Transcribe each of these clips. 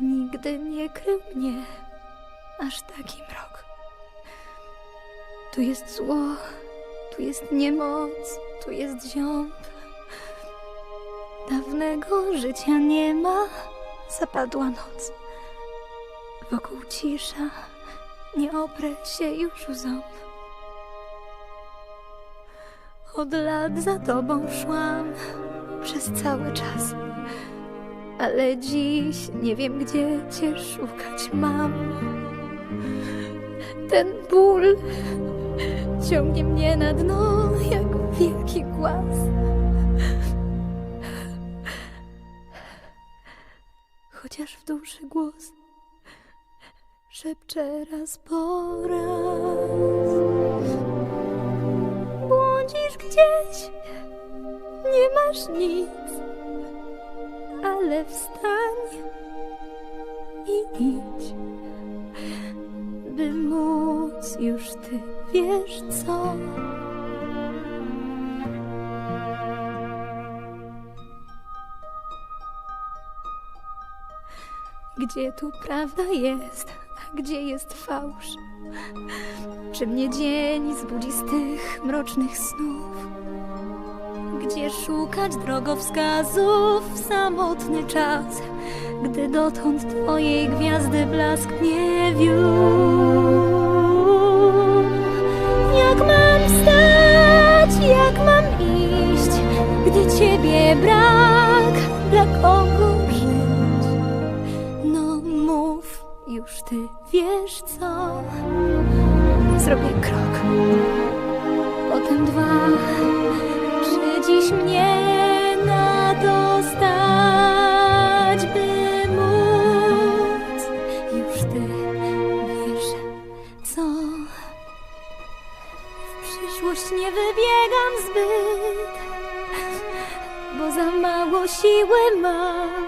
nigdy nie krył mnie aż taki mrok. Tu jest zło, tu jest niemoc, tu jest ziąb. Dawnego życia nie ma, zapadła noc. Wokół cisza, nie oprę się już łzą. Od lat za tobą szłam przez cały czas. Ale dziś nie wiem, gdzie cię szukać mam. Ten ból ciągnie mnie na dno jak wielki głaz. Chociaż w duszy głos szepcze raz po raz. Błądzisz gdzieś, nie masz nic ale wstań i idź, by móc już ty wiesz co. Gdzie tu prawda jest, a gdzie jest fałsz? Czy mnie dzień zbudzi z tych mrocznych snów? Gdzie szukać drogowskazów w samotny czas, gdy dotąd twojej gwiazdy blask nie wiódł? Jak mam wstać, jak mam iść, gdy ciebie brak, dla kogo żyć? No mów, już ty wiesz co. Zrobię krok, potem dwa. Nie wybiegam zbyt, bo za mało siły mam.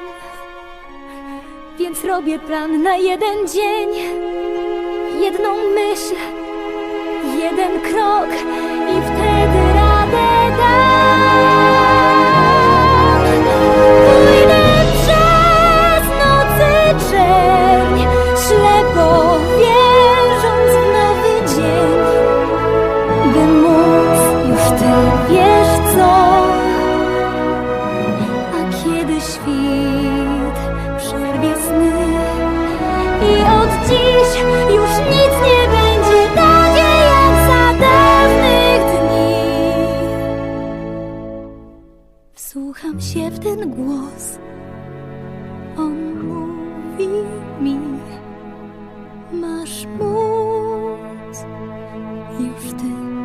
Więc robię plan na jeden dzień, jedną myśl, wiesz co. A kiedy świt przerwie sny i od dziś już nic nie będzie takie jak za dawnych dni. Wsłucham się w ten głos. On mówi mi, masz móc, już ty